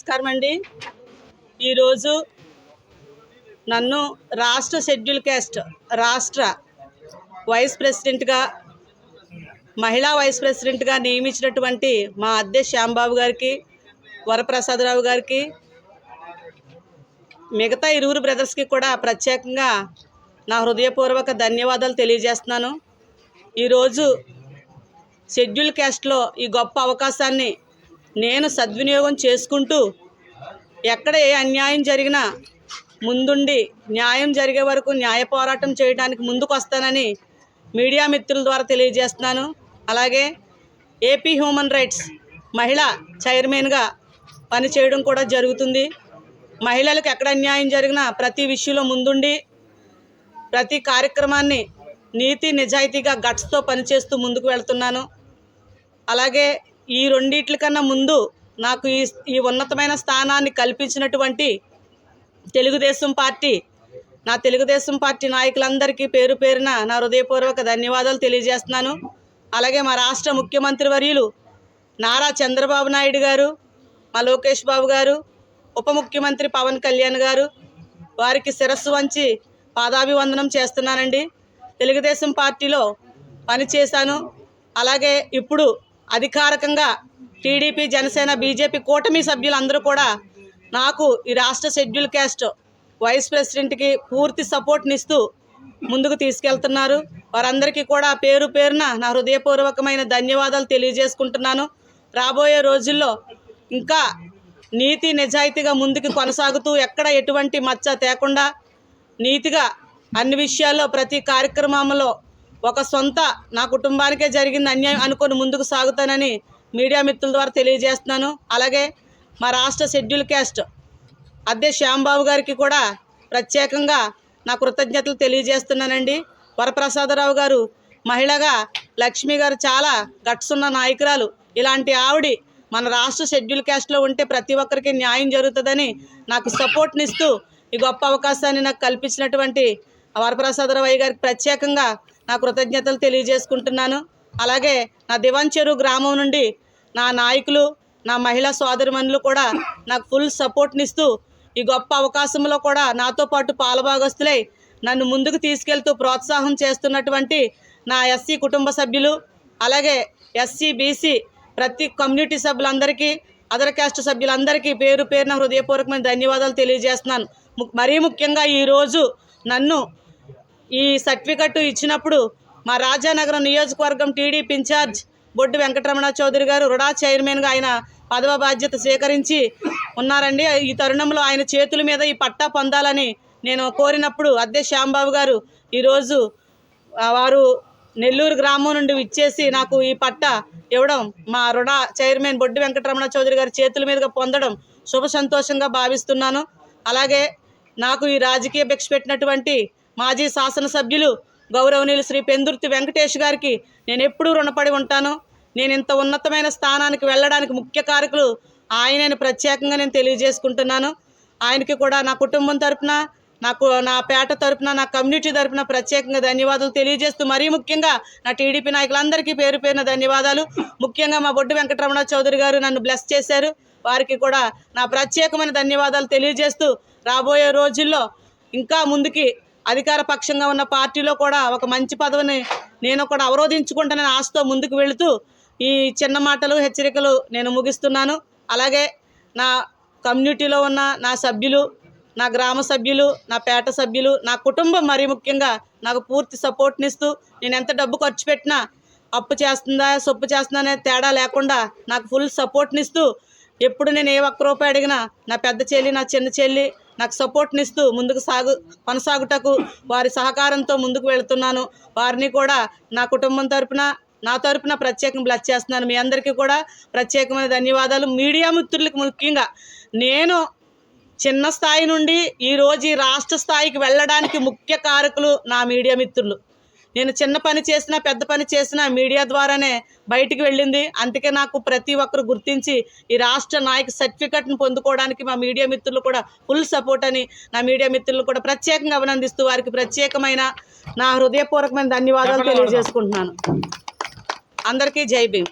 నమస్కారం అండి. ఈరోజు నన్ను రాష్ట్ర షెడ్యూల్ క్యాస్ట్ రాష్ట్ర వైస్ ప్రెసిడెంట్గా మహిళా వైస్ ప్రెసిడెంట్గా నియమించినటువంటి మా అద్దె శ్యాంబాబు గారికి వరప్రసాదరావు గారికి మిగతా ఇరువురు బ్రదర్స్కి కూడా ప్రత్యేకంగా నా హృదయపూర్వక ధన్యవాదాలు తెలియజేస్తున్నాను. ఈరోజు షెడ్యూల్ క్యాస్ట్లో ఈ గొప్ప అవకాశాన్ని నేను సద్వినియోగం చేసుకుంటూ ఎక్కడ ఏ అన్యాయం జరిగినా ముందుండి న్యాయం జరిగే వరకు న్యాయ పోరాటం చేయడానికి ముందుకు వస్తానని మీడియా మిత్రుల ద్వారా తెలియజేస్తున్నాను. అలాగే ఏపీ హ్యూమన్ రైట్స్ మహిళ చైర్మన్గా పనిచేయడం కూడా జరుగుతుంది. మహిళలకు ఎక్కడ అన్యాయం జరిగినా ప్రతి విషయంలో ముందుండి ప్రతి కార్యక్రమాన్ని నీతి నిజాయితీగా గట్స్తో పనిచేస్తూ ముందుకు వెళ్తున్నాను. అలాగే ఈ రెండిట్ల కన్నా ముందు నాకు ఈ ఈ ఉన్నతమైన స్థానాన్ని కల్పించినటువంటి తెలుగుదేశం పార్టీ నా తెలుగుదేశం పార్టీ నాయకులందరికీ పేరు పేరున నా హృదయపూర్వక ధన్యవాదాలు తెలియజేస్తున్నాను. అలాగే మా రాష్ట్ర ముఖ్యమంత్రి వర్యులు నారా చంద్రబాబు నాయుడు గారు మా లోకేష్ బాబు గారు ఉప ముఖ్యమంత్రి పవన్ కళ్యాణ్ గారు వారికి శిరస్సు వంచి పాదాభివందనం చేస్తున్నానండి. తెలుగుదేశం పార్టీలో పనిచేశాను. అలాగే ఇప్పుడు అధికారికంగా టీడీపీ జనసేన బీజేపీ కూటమి సభ్యులందరూ కూడా నాకు ఈ రాష్ట్ర షెడ్యూల్ క్యాస్ట్ వైస్ ప్రెసిడెంట్కి పూర్తి సపోర్ట్నిస్తూ ముందుకు తీసుకెళ్తున్నారు. వారందరికీ కూడా పేరు పేరున నా హృదయపూర్వకమైన ధన్యవాదాలు తెలియజేసుకుంటున్నాను. రాబోయే రోజుల్లో ఇంకా నీతి నిజాయితీగా ముందుకు కొనసాగుతూ ఎక్కడ ఎటువంటి మచ్చ తేకుండా నీతిగా అన్ని విషయాల్లో ప్రతి కార్యక్రమంలో ఒక సొంత నా కుటుంబానికే జరిగింది అన్యాయం అనుకొని ముందుకు సాగుతానని మీడియా మిత్రుల ద్వారా తెలియజేస్తున్నాను. అలాగే మా రాష్ట్ర షెడ్యూల్ క్యాస్ట్ అద్దె శ్యాంబాబు గారికి కూడా ప్రత్యేకంగా నా కృతజ్ఞతలు తెలియజేస్తున్నానండి. వరప్రసాదరావు గారు మహిళగా లక్ష్మి గారు చాలా గట్స్ ఉన్న నాయకురాలు. ఇలాంటి ఆవిడి మన రాష్ట్ర షెడ్యూల్ క్యాస్ట్లో ఉంటే ప్రతి ఒక్కరికి న్యాయం జరుగుతుందని నాకు సపోర్ట్నిస్తూ ఈ గొప్ప అవకాశాన్ని నాకు కల్పించినటువంటి వరప్రసాదరావు గారికి ప్రత్యేకంగా నా కృతజ్ఞతలు తెలియజేసుకుంటున్నాను. అలాగే నా దివాంచెరు గ్రామం నుండి నా నాయకులు నా మహిళా సోదరిమణులు కూడా నాకు ఫుల్ సపోర్ట్నిస్తూ ఈ గొప్ప అవకాశంలో కూడా నాతో పాటు పాలభాగస్తులై నన్ను ముందుకు తీసుకెళ్తూ ప్రోత్సాహం చేస్తున్నటువంటి నా ఎస్సీ కుటుంబ సభ్యులు అలాగే ఎస్సీ బీసీ ప్రతి కమ్యూనిటీ సభ్యులందరికీ అదర్ క్యాస్ట్ సభ్యులందరికీ పేరు పేరున హృదయపూర్వకమైన ధన్యవాదాలు తెలియజేస్తున్నాను. మరీ ముఖ్యంగా ఈరోజు నన్ను ఈ సర్టిఫికెట్ ఇచ్చినప్పుడు మా రాజానగరం నియోజకవర్గం TDP in-charge Boddu Venkataramana Chowdary garu RUDA చైర్మన్గా ఆయన పదవ బాధ్యత స్వీకరించి ఉన్నారండి. ఈ తరుణంలో ఆయన చేతుల మీద ఈ పట్టా పొందాలని నేను కోరినప్పుడు అద్దె శ్యాంబాబు గారు ఈరోజు వారు నెల్లూరు గ్రామం నుండి ఇచ్చేసి నాకు ఈ పట్ట ఇవ్వడం మా రుణ చైర్మన్ బొడ్డు వెంకటరమణ చౌదరి గారి చేతుల మీదుగా పొందడం శుభ సంతోషంగా భావిస్తున్నాను. అలాగే నాకు ఈ రాజకీయ భిక్ష పెట్టినటువంటి మాజీ శాసనసభ్యులు గౌరవనీయులు శ్రీ పెందుర్తి వెంకటేష్ గారికి నేను ఎప్పుడూ రుణపడి ఉంటాను. నేను ఇంత ఉన్నతమైన స్థానానికి వెళ్ళడానికి ముఖ్య కారకులు ఆయనని ప్రత్యేకంగా నేను తెలియజేసుకుంటున్నాను. ఆయనకి కూడా నా కుటుంబం తరఫున నాకు నా పేట తరపున నా కమ్యూనిటీ తరఫున ప్రత్యేకంగా ధన్యవాదాలు తెలియజేస్తూ మరీ ముఖ్యంగా నా టీడీపీ నాయకులందరికీ పేరు పేరున ధన్యవాదాలు. ముఖ్యంగా మా బొడ్డు వెంకటరమణ చౌదరి గారు నన్ను బ్లెస్ చేశారు. వారికి కూడా నా ప్రత్యేకమైన ధన్యవాదాలు తెలియజేస్తూ రాబోయే రోజుల్లో ఇంకా ముందుకి అధికార పక్షంగా ఉన్న పార్టీలో కూడా ఒక మంచి పదవిని నేను కూడా అవరోధించుకుంటానని ఆశతో ముందుకు వెళుతూ ఈ చిన్న మాటలు హెచ్చరికలు నేను ముగిస్తున్నాను. అలాగే నా కమ్యూనిటీలో ఉన్న నా సభ్యులు నా గ్రామ సభ్యులు నా పేట సభ్యులు నా కుటుంబం మరీ ముఖ్యంగా నాకు పూర్తి సపోర్ట్నిస్తూ నేను ఎంత డబ్బు ఖర్చు పెట్టినా అప్పు చేస్తుందా సొప్పు చేస్తుందా అనే తేడా లేకుండా నాకు ఫుల్ సపోర్ట్నిస్తూ ఎప్పుడు నేను ఏ ఒక్క రూపాయి అడిగినా నా పెద్ద చెల్లి నా చిన్న చెల్లి నాకు సపోర్ట్నిస్తూ ముందుకు సాగు కొనసాగుటకు వారి సహకారంతో ముందుకు వెళుతున్నాను. వారిని కూడా నా కుటుంబం తరపున నా తరపున ప్రత్యేకంగా బ్లస్ చేస్తున్నాను. మీ అందరికీ కూడా ప్రత్యేకమైన ధన్యవాదాలు. మీడియా మిత్రులకు ముఖ్యంగా నేను చిన్న స్థాయి నుండి ఈరోజు ఈ రాష్ట్ర స్థాయికి వెళ్ళడానికి ముఖ్య కారకులు నా మీడియా మిత్రులు. నేను చిన్న పని చేసినా పెద్ద పని చేసినా మీడియా ద్వారానే బయటికి వెళ్ళింది. అందుకే నాకు ప్రతి ఒక్కరు గుర్తించి ఈ రాష్ట్ర నాయక సర్టిఫికెట్ను పొందుకోవడానికి మా మీడియా మిత్రులు కూడా ఫుల్ సపోర్ట్ అని నా మీడియా మిత్రులు కూడా ప్రత్యేకంగా అభినందిస్తూ వారికి ప్రత్యేకమైన నా హృదయపూర్వకమైన ధన్యవాదాలు తెలియజేసుకుంటున్నాను. అందరికీ జై భీమ్.